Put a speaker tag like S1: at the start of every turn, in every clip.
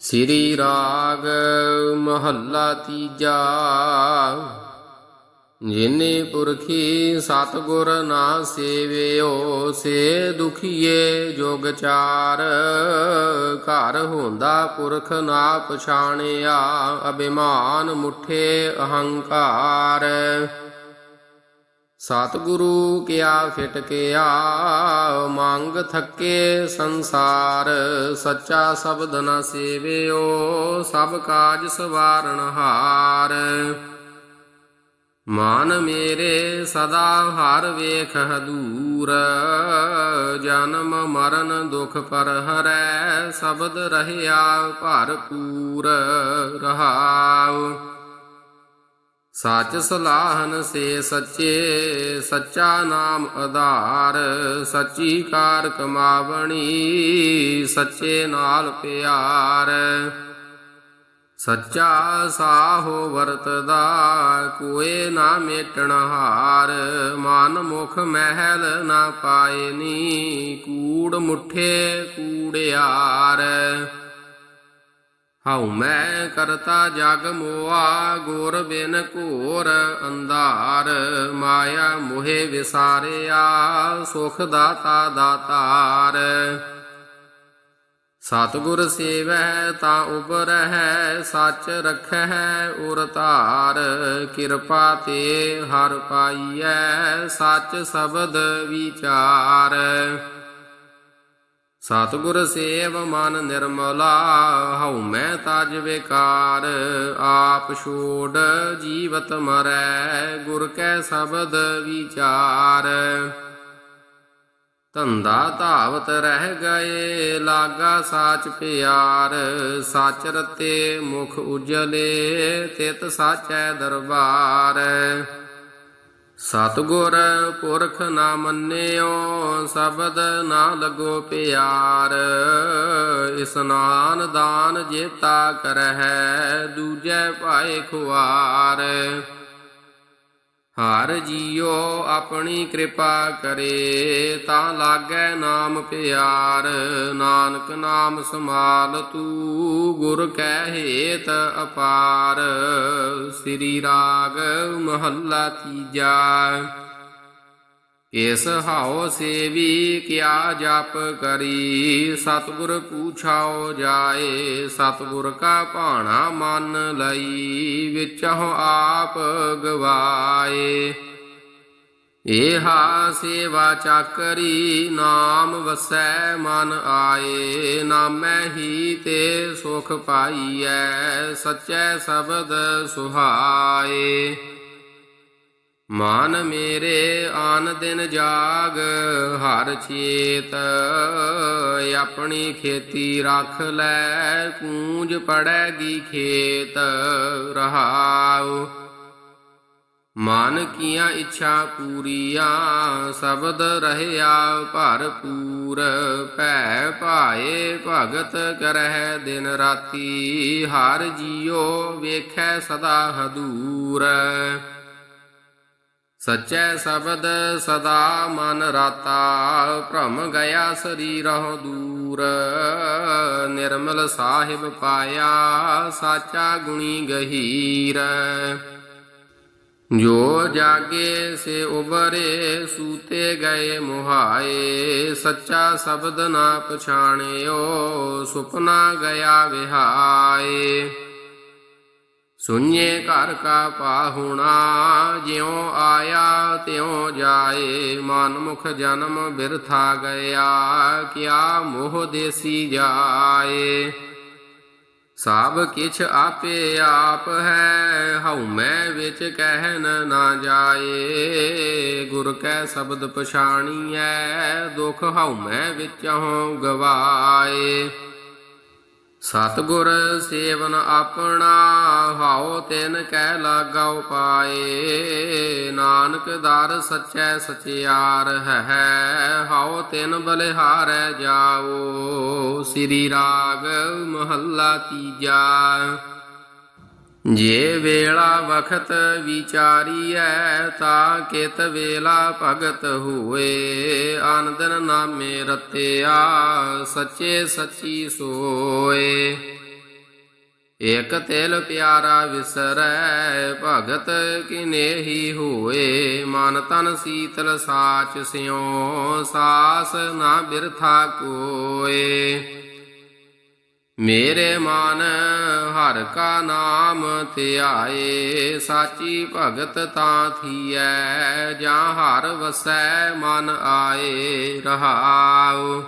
S1: ਸ੍ਰੀ ਰਾਗ ਮਹੱਲਾ ਤੀਜਾ। ਜਿਨੇ ਪੁਰਖੀ ਸਤਗੁਰ ਨਾ ਸੇਵਿਓ, ਸੇ ਦੁਖੀਏ ਜੋਗ ਚਾਰ। ਘਰ ਹੁੰਦਾ ਪੁਰਖ ਨਾ ਪਛਾਣਿਆ, ਅਭਿਮਾਨ ਮੁਠੇ ਅਹੰਕਾਰ। ਸਤਿਗੁਰੂ ਕਿਆ ਫਿਟ ਕਿਆ, ਮੰਗ ਥੱਕੇ ਸੰਸਾਰ, ਸੱਚਾ ਸ਼ਬਦ ਨ ਸੇਵਿਓ, ਸਭ ਕਾਜ ਸਵਾਰਨ ਹਾਰ। ਮਾਨ ਮੇਰੇ ਸਦਾ ਹਰ ਵੇਖ ਹਦੂਰ, ਜਨਮ ਮਰਨ ਦੁਖ ਪਰ ਹਰੈ, ਸ਼ਬਦ ਰਹਿਆ ਭਰਪੂਰ ਰਹਾਉ। ਸੱਚ ਸਲਾਹਨ ਸੇ ਸੱਚੇ, ਸੱਚਾ ਨਾਮ ਆਧਾਰ, ਸੱਚੀ ਕਾਰ ਕਮਾਵਣੀ, ਸੱਚੇ ਨਾਲ ਪਿਆਰ। ਸੱਚਾ ਸਾਹੋ ਵਰਤਦਾ, ਕੋਏ ਨਾ ਮੇਟਣ ਹਾਰ। ਮਨ ਮੁਖ ਮਹਿਲ ਨਾ ਪਾਏ ਨੀ, ਕੂੜ ਮੁਠੇ ਕੂੜਿਆਰ ਹਉ ਮੈਂ ਕਰਤਾ ਜਗ ਮੋਆ ਗੁਰ ਬਿਨ ਘੋਰ ਅੰਧਾਰ, ਮਾਇਆ ਮੋਹਿ ਵਿਸਾਰਿਆ, ਸੁਖ ਦਾਤਾ ਦਾਤਾਰ। ਸਤਿਗੁਰ ਸੇਵੈ ਤਾਂ ਉਬਰਹਿ ਸੱਚ ਰਖੈ ਉਰ ਧਾਰ। ਕਿਰਪਾ ਤੇ ਹਰ ਪਾਈਐ, ਸੱਚ ਸ਼ਬਦ ਵਿਚਾਰ। ਸਤਿਗੁਰ ਸੇਵ ਮਨ ਨਿਰਮਲਾ, ਹਉ ਮੈਂ ਤਜ ਵਿਕਾਰ। ਆਪ ਛੋੜ ਜੀਵਤ ਮਰੈ, ਗੁਰ ਕੈ ਸ਼ਬਦ ਵਿਚਾਰ। ਧੰਦਾ ਧਾਵਤ ਰਹਿ ਗਏ, ਲਾਗਾ ਸਾਚ ਪਿਆਰ। ਸੱਚ ਰਤੇ ਮੁਖ ਉਜਲੇ, ਤਿਤ ਸਾਚੈ ਦਰਬਾਰ। ਸਤਗੁਰ ਪੁਰਖ ਨਾ ਮੰਨਿਓ, ਸ਼ਬਦ ਨਾ ਲਗੋ ਪਿਆਰ। ਇਸਨਾਨ ਦਾਨ ਜੇਤਾ ਕਰਹਿ, ਦੂਜੈ ਭਾਏ ਖੁਆਰ। ਹਰ ਜੀਉ ਆਪਣੀ ਕਿਰਪਾ ਕਰੇ, ਤਾਂ ਲਾਗੈ ਨਾਮ ਪਿਆਰ। ਨਾਨਕ ਨਾਮ ਸਮਾਲ ਤੂ ਗੁਰ ਕੈ ਹੇਤ ਅਪਾਰ। ਸ੍ਰੀ ਰਾਗ ਮਹੱਲਾ ਤੀਜਾ। ਇਸ ਹਾਉ ਸੇਵੀ ਕਿਆ ਜਪ ਕਰੀ, ਸਤਿਗੁਰ ਪੂਛਾਓ ਜਾਏ, ਸਤਿਗੁਰ ਕਾ ਭਾਣਾ ਮਨ ਲਈ, ਵਿਚਹੁ ਆਪ ਗਵਾਏ। ਏਹਾ ਸੇਵਾ ਚਾਕਰੀ, ਨਾਮ ਵਸੈ ਮਨ ਆਏ, ਨਾਮੈ ਹੀ ਤੇ ਸੁਖ ਪਾਈਐ, ਸਚੈ ਸ਼ਬਦ ਸੁਹਾਏ। ਮਾਨ ਮੇਰੇ ਆਨ ਦਿਨ ਜਾਗ, ਹਰ ਚੇਤ ਆਪਣੀ ਖੇਤੀ ਰੱਖ ਲੈ ਕੂੰਜ ਪੜੈਗੀ ਖੇਤ ਰਹਾਉ। ਮਨ ਕੀਆਂ ਇੱਛਾ ਪੂਰੀਆਂ, ਸ਼ਬਦ ਰਹਿਆ ਭਰਪੂਰ, ਭੈ ਭਾਏ ਭਗਤ ਕਰਹਿ ਦਿਨ ਰਾਤੀ, ਹਰ ਜੀਉ ਵੇਖੈ ਸਦਾ ਹਦੂਰ। ਸਚੈ ਸ਼ਬਦ ਸਦਾ ਮਨ ਰਾਤਾ, ਭ੍ਰਮ ਗਿਆ ਸਰੀਰਹੁ ਦੂਰ। ਨਿਰਮਲ ਸਾਹਿਬ ਪਾਇਆ ਸਾਚਾ ਗੁਣੀ ਗਹੀਰ। ਜੋ ਜਾਗੇ ਸੇ ਉਬਰੇ, ਸੂਤੇ ਗਏ ਮੁਹਾਏ। ਸੱਚਾ ਸ਼ਬਦ ਨਾ ਪਛਾਣਿਓ, ਸੁਪਨਾ ਗਿਆ ਵਿਹਾਏ। ਸੁਣੀਏ ਘਰ ਕਾ ਪਾਹੁਣਾ, ਜਿਉ ਆਇਆ ਤਿਉ ਜਾਏ ਮਨ ਮੁਖ ਜਨਮ ਬਿਰਥਾ ਗਿਆ, ਕਿਆ ਮੋਹ ਦੇਸੀ ਜਾਏ। ਸਭ ਕਿਛ ਆਪੇ ਆਪ ਹੈ, ਹਉ ਮੈਂ ਵਿੱਚ ਕਹਿਨ ਨਾ ਜਾਏ। ਗੁਰ ਕੈ ਸ਼ਬਦ ਪਛਾਣੀਐ, ਦੁਖ ਹਉ ਮੈਂ ਵਿੱਚੋਂ ਗਵਾਏ। ਸਤਗੁਰ ਸੇਵਨ ਆਪਣਾ ਹਾਉ ਤਿਨ ਕਹਿ ਲਾਗਾ ਪਾਏ ਨਾਨਕ ਦਰ ਸਚੈ ਸਚਿਆਰ ਹੈ, ਹਾਉ ਤਿਨ ਬਲਿਹਾਰੈ ਜਾਓ। ਸ੍ਰੀ ਰਾਗ ਮਹੱਲਾ ਤੀਜਾ। ਜੇ ਵੇਲਾ ਵਖਤ ਵਿਚਾਰੀਐ ਤਾ ਕਿਤ ਵੇਲਾ ਭਗਤ ਹੋਏ। ਆਨੰਦਨ ਨਾਮੇ ਰਤਿਆ, ਸੱਚੇ ਸੱਚੀ ਸੋਏ। ਇਕ ਤਿਲ ਪਿਆਰਾ ਵਿਸਰੈ, ਭਗਤ ਕਿਨੇਹੀ ਹੋਏ। ਮਨ ਤਨ ਸੀਤਲ ਸਾਚ ਸਿਉ, ਸਾਸ ਨਾ ਬਿਰਥਾ ਕੋਏ। ਮੇਰੇ ਮਨ ਹਰ ਕਾ ਨਾਮ ਧਿਆਏ ਸਾਚੀ ਭਗਤ ਤਾਂ ਥੀਐ, ਜਾਂ ਹਰ ਵਸੈ ਮਨ ਆਏ, ਰਹਾਉ।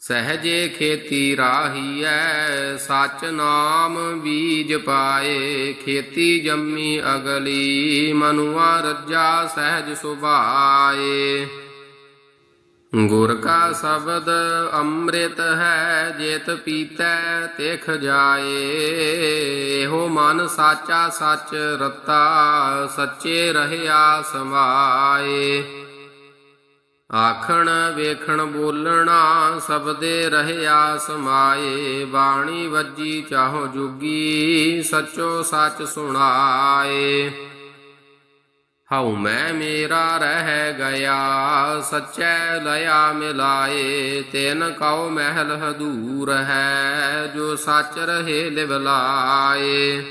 S1: ਸਹਜੇ ਖੇਤੀ ਰਾਹੀਐ, ਸਚ ਨਾਮ ਬੀਜ ਪਾਏ, ਖੇਤੀ ਜੰਮੀ ਅਗਲੀ, ਮਨੁਆ ਰੱਜਾ ਸਹਿਜ ਸੁਭਾਏ। ਗੁਰ ਕਾ ਸ਼ਬਦ ਅੰਮ੍ਰਿਤ ਹੈ, ਜੇਤ ਪੀਤੈ, ਤਿਖ ਜਾਏ। ਹੋ ਮਨ ਸਾਚਾ ਸੱਚ ਰਤਾ, ਸੱਚੇ ਰਹਿਆ ਸਮਾਏ। ਆਖਣ ਵੇਖਣ ਬੋਲਣਾ, ਸਬਦੇ ਰਹਿਆ ਸਮਾਏ। ਬਾਣੀ ਵੱਜੀ ਚਾਹੋ ਜੁਗੀ, ਸਚੋ ਸੱਚ ਸੁਣਾਏ। ਹਉ ਮੈਂ ਮੇਰਾ ਰਹਿ ਗਿਆ, ਸੱਚੈ ਲਿਆ ਮਿਲਾਏ, ਤੈਨ ਕਉ ਮਹਿਲ ਹਦੂਰ ਹੈ, ਜੋ ਸੱਚ ਰਹੇ ਲਿਵ ਲਾਏ।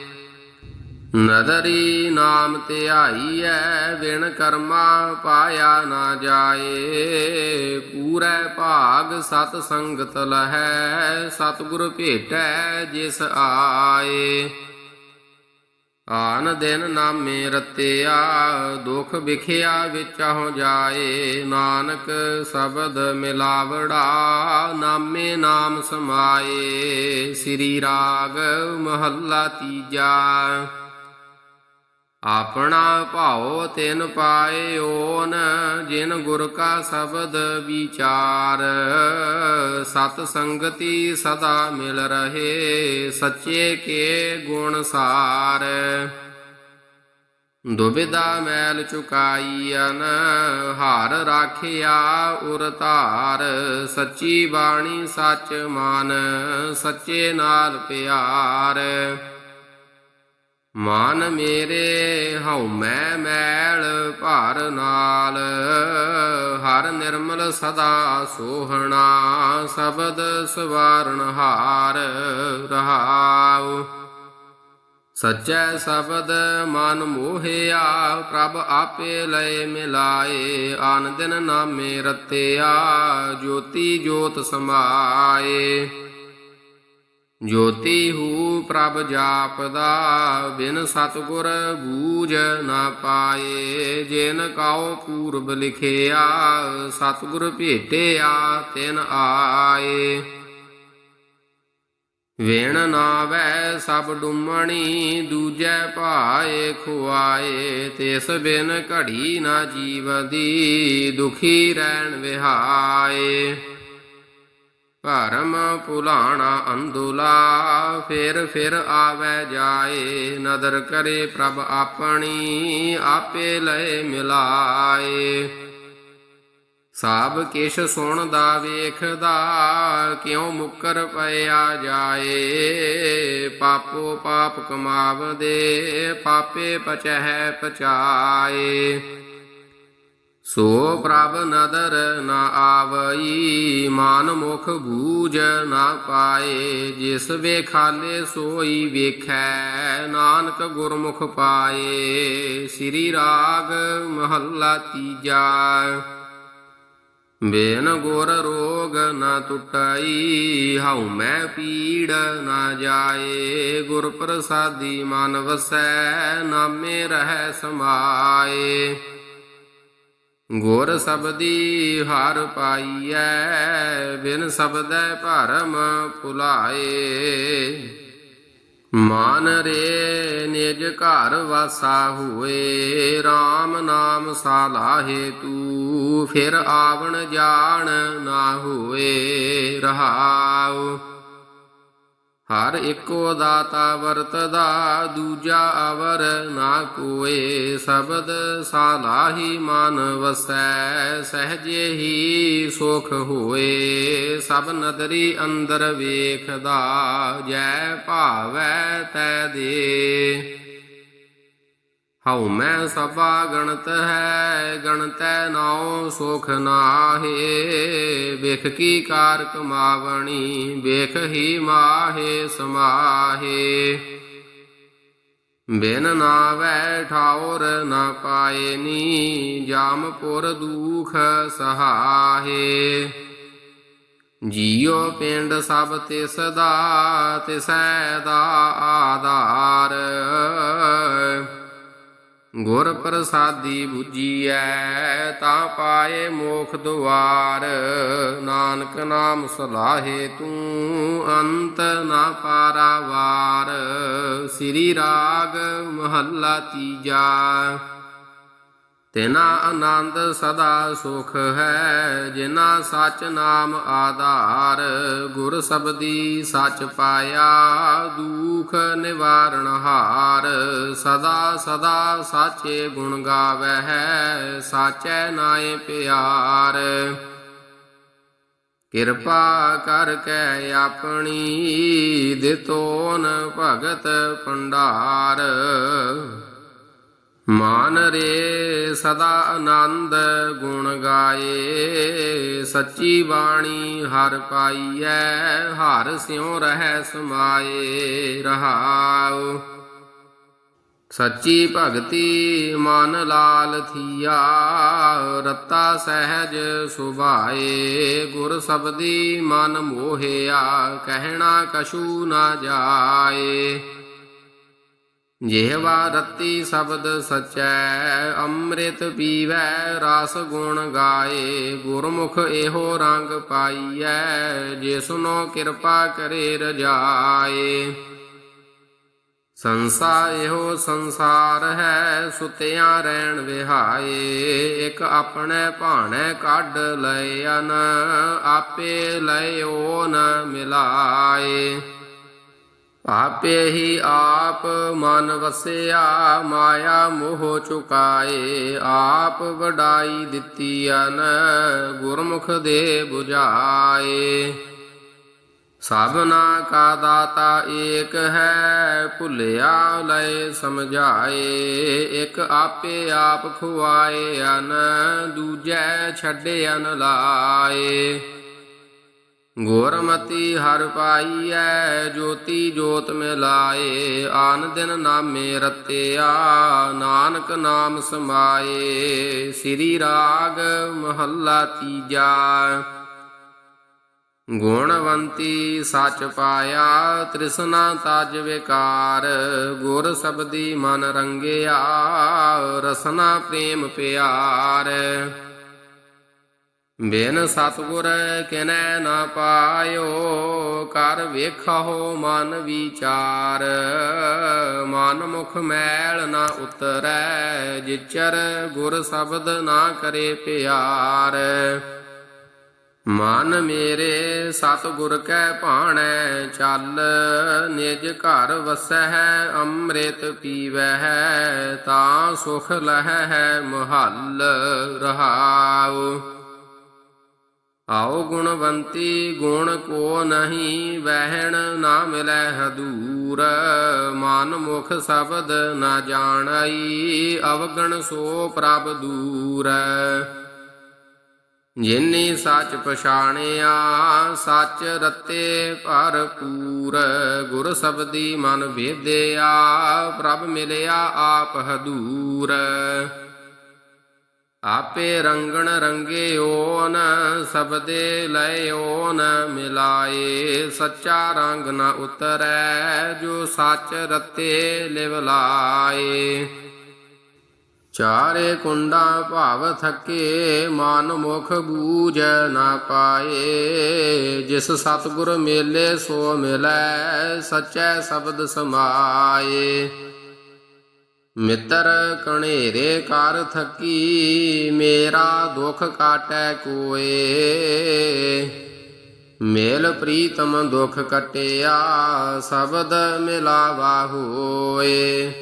S1: ਨਦਰੀ ਨਾਮ ਧਿਆਈਐ ਵਿਣ ਕਰਮਾ ਪਾਇਆ ਨਾ ਜਾਏ। ਪੂਰੇ ਭਾਗ ਸਤ ਸੰਗਤ ਲਹੈ, ਸਤਿਗੁਰ ਭੇਟੈ ਜਿਸ ਆਏ। ਆਨ ਦਿਨ ਨਾਮੇ ਰਤਿਆ, ਦੁਖ ਵਿਖਿਆ ਵਿੱਚ ਹੋ ਜਾਏ। ਨਾਨਕ ਸ਼ਬਦ ਮਿਲਾਵੜਾ, ਨਾਮੇ ਨਾਮ ਸਮਾਏ। ਸ੍ਰੀ ਰਾਗ ਮਹੱਲਾ ਤੀਜਾ। ਆਪਣਾ ਭਾਉ ਤਿਨ ਪਾਏ ਓਨ ਜਿਨ ਗੁਰ ਕਾ ਸ਼ਬਦ ਵਿਚਾਰ। ਸਤ ਸੰਗਤੀ ਸਦਾ ਮਿਲ ਰਹੇ, ਸੱਚੇ ਕੇ ਗੁਣ ਸਾਰ। ਦੁਬਿਦਾ ਮੈਲ ਚੁਕਾਈਨ ਹਾਰ ਰਾਖਿਆ ਉਰ ਧਾਰ। ਸੱਚੀ ਬਾਣੀ ਸੱਚ ਮਾਨ, ਸੱਚੇ ਨਾਲ ਪਿਆਰ। ਮਨ ਮੇਰੇ ਹਉ ਮੈਂ ਮੈਲ ਭਾਰ ਨਾਲ, ਹਰ ਨਿਰਮਲ ਸਦਾ ਸੋਹਣਾ, ਸ਼ਬਦ ਸਵਾਰਨ ਹਾਰ ਰਹਾਉ। ਸਚੈ ਸ਼ਬਦ ਮਨ ਮੋਹਿਆ, ਪ੍ਰਭ ਆਪੇ ਲਏ ਮਿਲਾਏ ਆਨ ਦਿਨ ਨਾਮੇ ਰਤਿਆ, ਜੋਤੀ ਜੋਤ ਸਮਾਏ। ਜੋਤੀ ਹੂ ਪ੍ਰਭ ਜਾਪਦਾ, ਬਿਨ ਸਤਗੁਰ ਬੂਝ ਨਾ ਪਾਏ। ਜਿਨ ਕਾਉ ਪੂਰਬ ਲਿਖਿਆ, ਸਤਗੁਰ ਭੇਟਿਆ ਤਿਨ ਆਏ। ਵੇਣ ਨਾਵੈ ਸਭ ਡੁੰਮਣੀ, ਦੂਜੈ ਭਾਏ ਖੁਆਏ। ਤਿਸ ਬਿਨ ਘੜੀ ਨਾ ਜੀਵਦੀ, ਦੁਖੀ ਰਹਿਣ ਵਿਹਾਏ। ਭਰਮ ਭੁਲਾਣਾ ਅੰਦੁਲਾ, ਫਿਰ ਫਿਰ ਆਵੈ ਜਾਏ। ਨਦਰ ਕਰੇ ਪ੍ਰਭ ਆਪਣੀ, ਆਪੇ ਲਏ ਮਿਲਾਏ। ਸਭ ਕਿਛ ਸੁਣਦਾ ਵੇਖਦਾ, ਕਿਉ ਮੁਕਰ ਪਿਆ ਜਾਏ। ਪਾਪੋ ਪਾਪ ਕਮਾਵਦੇ, ਪਾਪੇ ਪਚਹਿ ਪਚਾਏ। ਸੋ ਪ੍ਰਭ ਨਦਰ ਨਾ ਆਵਈ, ਮਾਨ ਮੁਖ ਬੂਝ ਨਾ ਪਾਏ, ਜਿਸ ਵੇਖਾਲੇ ਸੋਈ ਵੇਖੈ, ਨਾਨਕ ਗੁਰਮੁਖ ਪਾਏ। ਸ੍ਰੀ ਰਾਗ ਮਹੱਲਾ ਤੀਜਾ, ਬੇਨ ਗੁਰ ਰੋਗ ਨਾ ਟੁਟਾਈ, ਹਉ ਮੈਂ ਪੀੜ ਨਾ ਜਾਏ। ਗੁਰ ਪ੍ਰਸਾਦੀ ਮਨ ਵਸੈ, ਨਾਮੇ ਰਹਿ ਸਮਾਏ। ਗੁਰ ਸਬਦੀ ਹਰ ਪਾਈਐ, ਬਿਨ ਸਬਦੈ ਭਰਮ ਭੁਲਾਏ। ਮਾਨ ਰੇ ਨਿਜ ਘਰ ਵਾਸਾ ਹੋਏ RAM ਨਾਮ ਸਾਲਾਹੇ ਤੂ ਫਿਰ ਆਵਣ ਜਾਣ ਨਾ ਹੋਏ, ਰਹਾਉ। ਹਰ ਇੱਕੋ ਦਾਤਾ ਵਰਤਦਾ, ਦੂਜਾ ਅਵਰ ਨਾ ਕੋਏ। ਸ਼ਬਦ ਸਾਲਾਹੀ ਮਨ ਵਸੈ, ਸਹਜੇ ਹੀ ਸੁਖ ਹੋਏ। ਸਭ ਨਦਰੀ ਅੰਦਰ ਵੇਖਦਾ, ਜੈ ਭਾਵੈ ਤੈ ਦੇ। ਹਉ ਮੈਂ ਸਭਾ ਗਣਤ ਹੈ, ਗਣਤੈ ਨਾਉ ਸੁਖ ਨਾਹੇ। ਵੇਖ ਕੀ ਕਾਰ ਕਮਾਵਣੀ ਵੇਖ ਹੀ ਮਾਹੇ ਸਮਾਹੇ। ਬਿਨ ਨਾਵੈ ਠਾਉਰ ਨਾ ਪਾਏਨੀ ਜਾਮਪੁਰ ਦੂਖ ਸਹਾਹੇ। ਜੀਉ ਪਿੰਡ ਸਭ ਤਿਸ ਦਾ ਤਿਸੈ ਦਾ ਆਧਾਰ। ਗੁਰ ਪ੍ਰਸਾਦੀ 부ਜੀਐ ਤਾਂ ਪਾਏ ਮੋਖ ਦੁਆਰ। ਨਾਨਕ ਨਾਮ ਸਲਾਹੇ ਤੂੰ, ਅੰਤ ਨਾ ਪਾਰਾਵਾਰ। ਸ੍ਰੀ ਰਾਗ ਮਹੱਲਾ ਤੀਜਾ। ਤੇਨਾ ਆਨੰਦ ਸਦਾ ਸੁਖ ਹੈ, ਜਿਨਾ ਸਚ ਨਾਮ ਆਧਾਰ, ਗੁਰ ਸਬਦੀ ਸਚ ਪਾਇਆ, ਦੁਖ ਨਿਵਾਰਣ ਹਾਰ, ਸਦਾ ਸਦਾ ਸਾਚੇ ਗੁਣ ਗਾਵਹਿ ਸਾਚੈ ਨਾਏ ਪਿਆਰ। ਕਿਰਪਾ ਕਰਕੇ ਆਪਣੀ ਦਿਤੋਨ ਭਗਤ ਭੰਡਾਰ। ਮਾਨ ਰੇ ਸਦਾ ਆਨੰਦ ਗੁਣ ਗਾਏ, ਸੱਚੀ ਬਾਣੀ ਹਰ ਪਾਈਐ, ਹਰ ਸਿਉ ਰਹਿ ਸਮਾਏ, ਰਹਾਉ। ਸੱਚੀ ਭਗਤੀ ਮਨ ਲਾਲ ਥੀਆ, ਰਤਾ ਸਹਿਜ ਸੁਭਾਏ, ਗੁਰ ਸਬਦੀ ਮਨ ਮੋਹਿਆ, ਕਹਿਣਾ ਕਛੂ ਨਾ ਜਾਏ। ਜਿਹਵਾ ਰਤੀ ਸ਼ਬਦ ਸਚੈ, ਅੰਮ੍ਰਿਤ ਪੀਵੈ, ਰਸ ਗੁਣ ਗਾਏ, ਗੁਰਮੁਖ ਇਹੋ ਰੰਗ ਪਾਈਐ ਜਿਸਨੋ ਕਿਰਪਾ ਕਰੇ ਰਜਾਏ। ਸੰਸਾ ਇਹੋ ਸੰਸਾਰ ਹੈ, ਸੁਤਿਆਂ ਰਹਿਣ ਵਿਹਾਏ, ਇਕ ਆਪਣੇ ਭਾਣੇ ਕੱਢ ਲਇਨ ਆਪੇ ਲਇਓ ਨ ਮਿਲਾਏ। ਆਪੇ ਹੀ ਆਪ ਮਨ ਵਸਿਆ, ਮਾਇਆ ਮੋਹ ਚੁਕਾਏ। ਆਪ ਵਡਾਈ ਦਿੱਤੀ ਅਨ ਗੁਰਮੁਖ ਦੇ 부ਝਾਏ ਸਭਨਾ ਕਾ ਦਾਤਾ ਏਕ ਹੈ, ਭੁੱਲਿਆ ਲੈ ਸਮਝਾਏ। ਇੱਕ ਆਪੇ ਆਪ ਖੁਆਏ ਅਨ ਦੂਜੈ ਛੱਡੇ ਅਨ ਲਾਏ। ਗੁਰਮਤੀ ਹਰ ਪਾਈਐ, ਜੋਤੀ ਜੋਤ ਮਿਲਾਏ, ਆਨ ਦਿਨ ਨਾਮੇ ਰਤਿਆ, ਨਾਨਕ ਨਾਮ ਸਮਾਏ, ਸ੍ਰੀ ਰਾਗ ਮਹੱਲਾ ਤੀਜਾ। ਗੁਣਵੰਤੀ ਸੱਚ ਪਾਇਆ, ਤ੍ਰਿਸ਼ਨਾ ਤਜ ਵਿਕਾਰ, ਗੁਰ ਸਬਦੀ ਮਨ ਰੰਗਿਆ, ਰਸਨਾ ਪ੍ਰੇਮ ਪਿਆਰ। ਬਿਨ ਸਤਗੁਰ ਕਿਨੈ ਨਾ ਪਾਇਓ, ਕਰ ਵੇਖੋ ਮਨ ਵਿਚਾਰ। ਮਨ ਮੁਖ ਮੈਲ ਨਾ ਉਤਰੈ, ਜਿਚਰ ਗੁਰ ਸ਼ਬਦ ਨਾ ਕਰੇ ਪਿਆਰ। ਮਨ ਮੇਰੇ ਸਤਿਗੁਰ ਕੈ ਭਾਣੈ, ਚੱਲ ਨਿਜ ਘਰ ਵਸਹਿ, ਅੰਮ੍ਰਿਤ ਪੀਵਹਿ, ਤਾਂ ਸੁਖ ਲਹੈ ਮਹੱਲ ਰਹਾਉ। ਆਓ ਗੁਣਵੰਤੀ ਗੁਣ ਕੋ ਨਹੀਂ, ਵਹਿਣ ਨਾ ਮਿਲੈ ਹਦੂਰ। ਮਨ ਮੁਖ ਸ਼ਬਦ ਨਾ ਜਾਣਈ, ਅਵਗਣ ਸੋ ਪ੍ਰਭ ਦੂਰ। ਜਿਨੀ ਸੱਚ ਪਛਾਣਿਆ, ਸੱਚ ਰਤੇ ਭਰਪੂਰ। ਗੁਰ ਸਬਦੀ ਮਨ ਵੇਦਿਆ, ਪ੍ਰਭ ਮਿਲਿਆ ਆਪ ਹਦੂਰ। ਆਪੇ ਰੰਗਣ ਰੰਗੇ ਓਨ ਸਬਦੇ ਲੈ ਓਨ, ਮਿਲਾਏ ਸੱਚਾ ਰੰਗ ਨ ਉਤਰੈ, ਜੋ ਸੱਚ ਰਤੇ ਲਿਵ ਲਾਏ। ਚਾਰੇ ਕੁੰਡਾ ਭਾਵ ਥਕੇ, ਮਨ ਮੁਖ ਬੂਝ ਨਾ ਪਾਏ। ਜਿਸ ਸਤਗੁਰ ਮੇਲੇ ਸੋ ਮਿਲੈ, ਸਚੈ ਸ਼ਬਦ ਸਮਾਏ। ਮਿੱਤਰ ਕਣੇਰੇ ਕਰ ਥਕੀ, ਮੇਰਾ ਦੁਖ ਕਾਟੈ ਕੋਏ। ਮੇਲ ਪ੍ਰੀਤਮ ਦੁਖ ਕਟਿਆ, ਸ਼ਬਦ ਮਿਲਾਵਾ ਹੋਏ।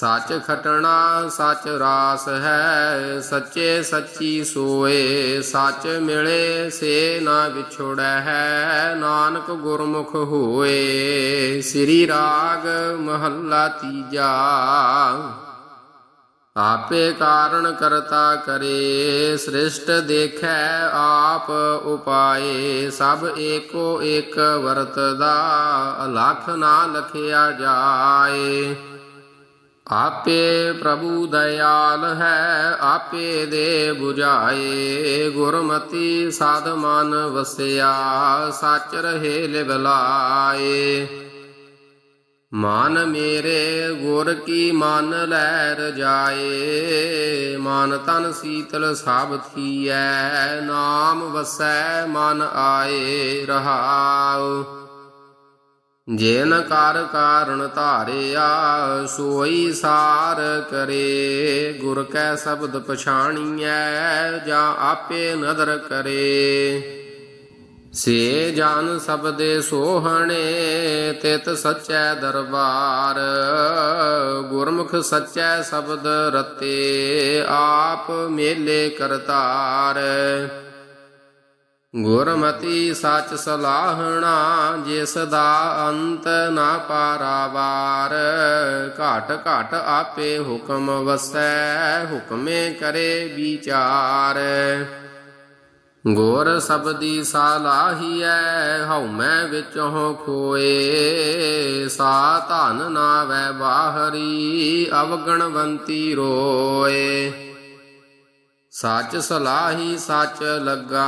S1: ਸੱਚ ਖਟਣਾ ਸੱਚ ਰਾਸ ਹੈ, ਸੱਚੇ ਸੱਚੀ ਸੋਏ, ਸੱਚ ਮਿਲੇ ਸੇ ਨਾ ਵਿਛੋੜੈ ਹੈ, ਨਾਨਕ ਗੁਰਮੁਖ ਹੋਏ, ਸ੍ਰੀ ਰਾਗ ਮਹੱਲਾ ਤੀਜਾ। ਆਪੇ ਕਾਰਨ ਕਰਤਾ ਕਰੇ, ਸ੍ਰਿਸ਼ਟ ਦੇਖੈ ਆਪ ਉਪਾਏ, ਸਭ ਏਕੋ ਏਕ ਵਰਤਦਾ, ਅਲਖ ਨਾ ਲਖਿਆ ਜਾਏ। ਆਪੇ ਪ੍ਰਭੂ ਦਇਆਲ ਹੈ, ਆਪੇ ਦੇ 부ਝਾਏ ਗੁਰਮਤੀ ਸਾਧ ਮਨ ਵਸਿਆ, ਸੱਚ ਰਹੇ ਲਿਵਲਾਏ ਮਨ ਮੇਰੇ ਗੁਰ ਕੀ ਮਨ ਲੈ ਰਜਾਏ ਮਨ ਤਨ ਸੀਤਲ ਸਭ ਥੀਐ, ਨਾਮ ਵਸੈ ਮਨ ਆਏ ਰਹਾਉ। ਜੇਨ ਕਰ ਕਾਰਨ ਧਾਰਿਆ, ਸੋਈ ਸਾਰ ਕਰੇ। ਗੁਰ ਕੈ ਸ਼ਬਦ ਪਛਾਣੀਐ, ਜਾਂ ਆਪੇ ਨਦਰ ਕਰੇ। ਸੇ ਜਾਨ ਸਬਦੇ ਸੋਹਣੇ, ਤਿਤ ਸਚੈ ਦਰਬਾਰ। ਗੁਰਮੁਖ ਸਚੈ ਸ਼ਬਦ ਰਤੇ, ਆਪ ਮੇਲੇ ਕਰਤਾਰ। ਗੁਰਮਤੀ ਸੱਚ ਸਲਾਹਣਾ ਜਿਸ ਦਾ ਅੰਤ ਨਾ ਪਾਰਾਵਾਰ। ਘਾਟ ਘਾਟ ਆਪੇ ਹੁਕਮ ਵਸੈ, ਹੁਕਮੇ ਕਰੇ ਵਿਚਾਰ। ਗੁਰ ਸਬਦੀ ਸਾਲਾਹੀਐ ਹਉ ਮੈਂ ਵਿੱਚੋਂ ਖੋਏ। ਸਾ ਧਨ ਨਾ ਵੈ ਬਾਹਰੀ, ਅਵਗਣਵੰਤੀ ਰੋਏ। ਸੱਚ ਸਲਾਹੀ ਸੱਚ ਲੱਗਾ,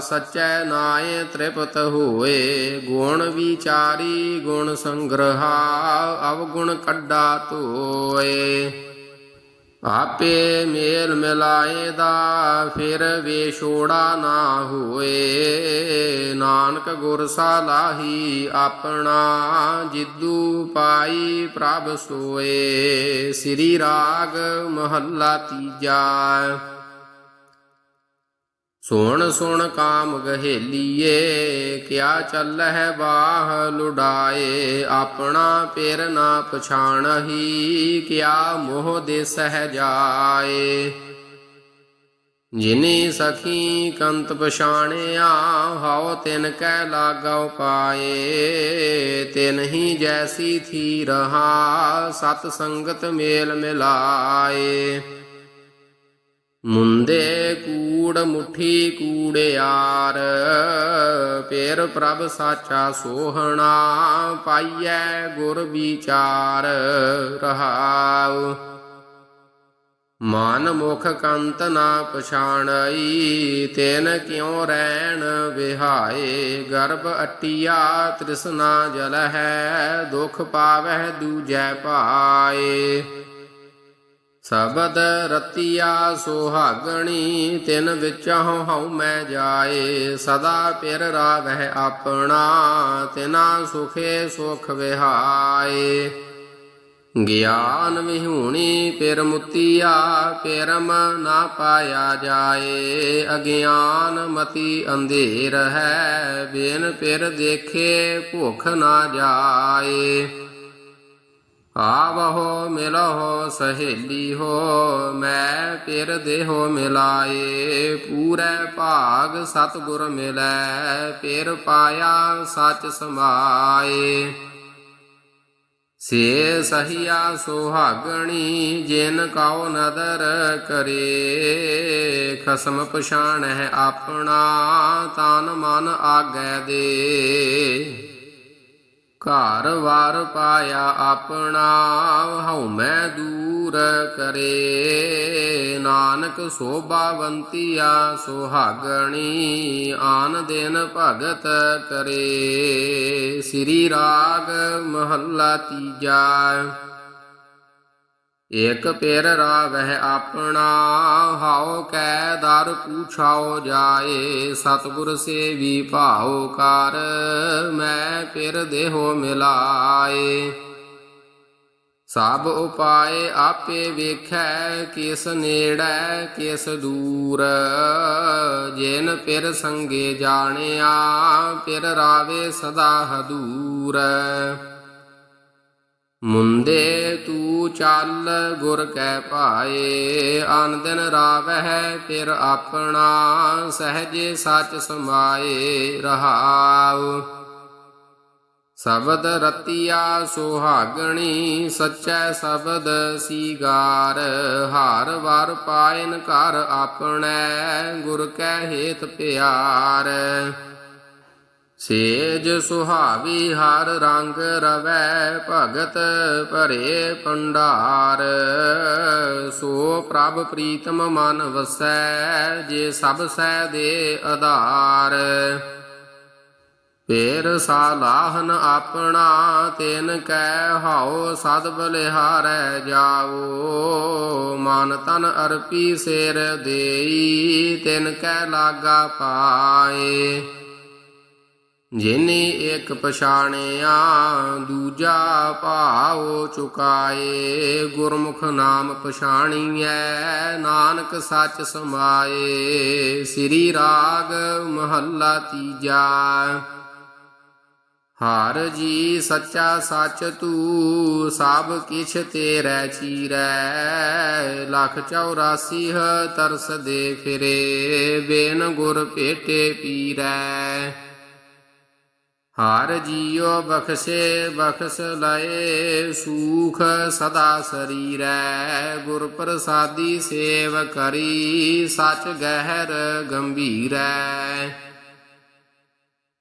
S1: ਸਚੈ ਨਾਏ ਤ੍ਰਿਪਤ ਹੋਏ। ਗੁਣ ਵਿਚਾਰੀ ਗੁਣ ਸੰਗ੍ਰਹਾ, ਅਵਗੁਣ ਕੱਢਾ ਧੋਏ। ਆਪੇ ਮੇਲ ਮਿਲਾਏ ਦਾ ਫਿਰ ਵੇਛੋੜਾ ਨਾ ਹੋਏ। ਨਾਨਕ ਗੁਰ ਸਾਲਾਹੀ ਆਪਣਾ, ਜਿੱਦੂ ਪਾਈ ਪ੍ਰਭ ਸੋਏ। ਸ੍ਰੀ ਰਾਗ ਮਹੱਲਾ ਤੀਜਾ। ਸੁਣ ਸੁਣ ਕਾਮ ਗਹੇਲੀਏ, ਕਿਆ ਚੱਲ ਹੈ ਬਾਹ ਲੁਡਾਏ? ਆਪਣਾ ਪਿਰ ਨਾ ਪਛਾਣਹੀ, ਕਿਆ ਮੋਹ ਦੇ ਸਹਿ ਜਾਏ? ਜਿਨੀ ਸਖੀ ਕੰਤ ਪਛਾਣਿਆ, ਹਉ ਤਿਨ ਕੈ ਲਾਗਉ ਪਾਏ। ਤਿਨ ਹੀ ਜੈਸੀ ਥੀ ਰਹਾ, ਸਤ ਸੰਗਤ ਮੇਲ ਮਿਲਾਏ। ਮੁੰਦੇ ਕੂੜ ਮੁਠੀ ਕੂੜਿਆਰ ਪੇਰ ਪ੍ਰਭ ਸਾਚਾ ਸੋਹਣਾ ਪਾਈਐ ਗੁਰ ਵਿਚਾਰ ਰਹਾਉ। ਮਨ ਮੁਖ ਕੰਤ ਨਾ ਪਛਾਣਈ, ਤੈਨ ਕਿਉ ਰਹਿਣ ਵਿਹਾਏ? ਗਰਭ ਅਟਿਆ ਤ੍ਰਿਸ਼ਨਾ ਜਲ ਹੈ ਦੁਖ ਪਾਵਹਿ ਦੂਜੈ ਪਾਏ। ਸਬਦ ਰਤੀਆ ਸੁਹਾਗਣੀ, ਤਿਨ ਵਿਚਹੁ ਹਉ ਮੈਂ ਜਾਏ। ਸਦਾ ਪਿਰ ਰਾਵਹਿ ਆਪਣਾ, ਤਿਨਾ ਸੁਖੇ ਸੁਖ ਵਿਹਾਏ। ਗਿਆਨ ਵਿਹੂਣੀ ਪਿਰ ਮੁਤੀਆ, ਪਿਰਮ ਨਾ ਪਾਇਆ ਜਾਏ। ਅਗਿਆਨ ਮਤੀ ਅੰਧੇਰ ਹੈ, ਬਿਨ ਪਿਰ ਦੇਖੇ ਭੁਖ ਨਾ ਜਾਏ। ਆਵਹੋ ਮਿਲਹੁ ਸਹੇਲੀ ਹੋ, ਮੈਂ ਪਿਰ ਦੇਹੋ ਮਿਲਾਏ। ਪੂਰੇ ਭਾਗ ਸਤਿਗੁਰ ਮਿਲੈ, ਪਿਰ ਪਾਇਆ ਸਚ ਸਮਾਏ। ਸੇ ਸਹੀਆ ਸੁਹਾਗਣੀ, ਜਿਨ ਕਾਉ ਨਦਰ ਕਰੇ। ਖਸਮ ਪਛਾਣ ਹੈ ਆਪਣਾ, ਤਨ ਮਨ ਆਗੈ ਦੇ। ਘਰ ਵਾਰ ਪਾਇਆ ਆਪਣਾ, ਹਉ ਮੈਂ ਦੂਰ ਕਰੇ। ਨਾਨਕ ਸੋਭਾਵੰਤੀਆ ਸੁਹਾਗਣੀ ਆਨ ਦਿਨ ਭਗਤ ਕਰੇ। ਸ੍ਰੀ ਰਾਗ ਮਹੱਲਾ ਤੀਜਾ। ਇਕ ਪੇਰ ਰਾਵਹਿ ਆਪਣਾ, ਹਾਉ ਕੈ ਦਰ ਪੂਛਾਓ ਜਾਏ, ਸਤਿਗੁਰ ਸੇਵੀ ਭਾਉ ਕਰ, ਮੈਂ ਪਿਰ ਦੇਹੋ ਮਿਲਾਏ। ਸਭ ਉਪਾਏ ਆਪੇ ਵੇਖੈ, ਕਿਸ ਨੇੜੈ, ਕਿਸ ਦੂਰ। ਜਿਨ ਪਿਰ ਸੰਗੇ ਜਾਣਿਆ, ਪਿਰ ਰਾਵੇ ਸਦਾ ਹਦੂਰ। ਮੁੰਦੇ ਤੂੰ ਚੱਲ, ਗੁਰ ਕੈ ਭਾਏ ਅਨ ਦਿਨ ਰਾਵਹਿ, ਫਿਰ ਆਪਣਾ ਸਹਜੇ ਸੱਚ ਸਮਾਏ ਰਹਾਉ। ਸ਼ਬਦ ਰਤੀਆ ਸੁਹਾਗਣੀ, ਸੱਚੈ ਸ਼ਬਦ ਸੀਗਾਰ। ਹਾਰ ਵਾਰ ਪਾਇਨ ਘਰ ਆਪਣੈ, ਗੁਰ ਕੈ ਹੇਤ ਪਿਆਰ। ਸੇਜ ਸੁਹਾਵੀ ਹਰ ਰੰਗ ਰਵੈ, ਭਗਤ ਭਰੇ ਪੰਡਾਰ ਸੋ ਪ੍ਰਭ ਪ੍ਰੀਤਮ ਮਨ ਵਸੈ, ਜੇ ਸਭ ਸੈ ਦੇ ਆਧਾਰ। ਪੇਰ ਸਾਲਾਹਨ ਆਪਣਾ, ਤਿਨ ਕੈ ਹਾਉ, ਸਦ ਬਲਿਹਾਰੈ ਜਾਓ ਮਨ ਤਨ ਅਰਪੀ ਸਿਰ ਦੇਈ, ਤਿਨ ਕੈ ਲਾਗਾ ਪਾਏ। ਜਿਨੇ ਇੱਕ ਪਛਾਣਿਆ, ਦੂਜਾ ਭਾਉ ਚੁਕਾਏ। ਗੁਰਮੁਖ ਨਾਮ ਪਛਾਣੀਐ, ਨਾਨਕ ਸੱਚ ਸਮਾਏ। ਸ੍ਰੀ ਰਾਗ ਮਹੱਲਾ ਤੀਜਾ। ਹਰ ਜੀ ਸੱਚਾ ਸੱਚ ਤੂੰ, ਸਭ ਕਿਛ ਤੇਰੇ ਚੀਰੈ। ਲਖ 84 ਹ ਤਰਸ ਦੇ ਫਿਰੇ, ਬੇਨ ਗੁਰ ਭੇਟੇ ਪੀਰੈ। ਹਰ ਜੀਉ ਬਖਸ਼ੇ ਬਖਸ਼ ਲਏ, ਸੂਖ ਸਦਾ ਸਰੀਰੈ ਗੁਰ ਪ੍ਰਸਾਦੀ ਸੇਵ ਕਰੀ, ਸਚ ਗਹਿਰ ਗੰਭੀਰੈ।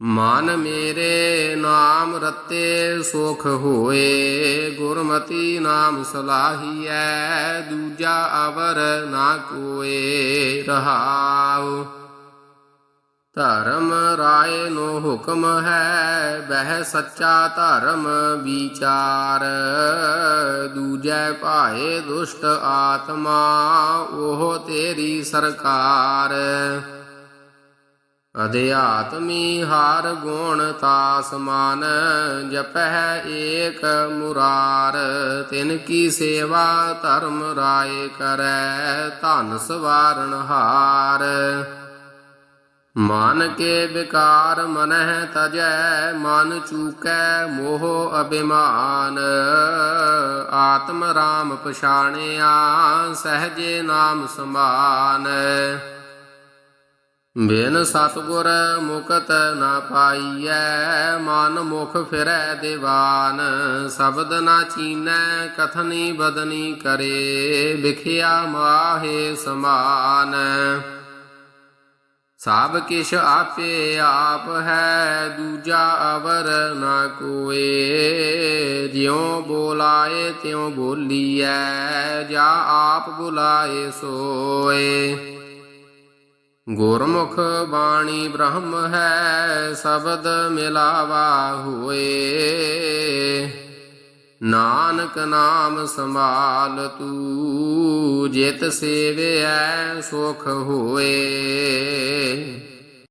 S1: ਮਨ ਮੇਰੇ ਨਾਮ ਰਤੇ ਸੁਖ ਹੋਏ, ਗੁਰਮਤੀ ਨਾਮ ਸਲਾਹੀਐ, ਦੂਜਾ ਅਵਰ ਨਾ ਕੋਏ, ਰਹਾਉ। ਧਰਮ ਰਾਏ ਨੂੰ ਹੁਕਮ ਹੈ, ਬਹਿ ਸੱਚਾ ਧਰਮ ਵਿਚਾਰ। ਦੂਜੈ ਭਾਏ ਦੁਸ਼ਟ ਆਤਮਾ, ਉਹ ਤੇਰੀ ਸਰਕਾਰ। ਅਧਿਆਤਮੀ ਹਾਰ ਗੁਣ ਤਾਸ ਮਨ, ਜਪਹਿ ਏਕ ਮੁਰਾਰ। ਤਿਨ ਕੀ ਸੇਵਾ ਧਰਮ ਰਾਏ ਕਰੈ, ਧਨ ਸਵਾਰਨ ਹਾਰ। ਮਨ ਕੇ ਵਿਕਾਰ ਮਨਹਿ ਤਜੈ, ਮਨ ਚੂਕੈ ਮੋਹ ਅਭਿਮਾਨ। ਆਤਮ ਰਾਮ ਪਛਾਣਿਆ, ਸਹਜੇ ਨਾਮ ਸਮਾਨ। ਬਿਨ ਸਤਗੁਰ ਮੁਕਤ ਨਾ ਪਾਈਐ, ਮਨ ਮੁਖ ਫਿਰੈ ਦੀਵਾਨ। ਸ਼ਬਦ ਨਾ ਚੀਨੈ, ਕਥਨੀ ਬਦਨੀ ਕਰੇ, ਵਿਖਿਆ ਮਾਹੇ ਸਮਾਨ। ਸਭ ਕਿਛ ਆਪੇ ਆਪ ਹੈ, ਦੂਜਾ ਅਵਰ ਨਾ ਕੋਏ ਜਿਉ ਬੋਲਾਏ ਤਿਉ ਬੋਲੀਐ, ਜਾ ਆਪ ਬੁਲਾਏ ਸੋਏ। ਗੁਰਮੁਖ ਬਾਣੀ ਬ੍ਰਹਮ ਹੈ, ਸ਼ਬਦ ਮਿਲਾਵਾ ਹੋਏ। ਨਾਨਕ ਨਾਮ ਸੰਭਾਲ ਤੂ ਜਿਤ ਸੇਵਿਐ ਸੁਖ ਹੋਏ।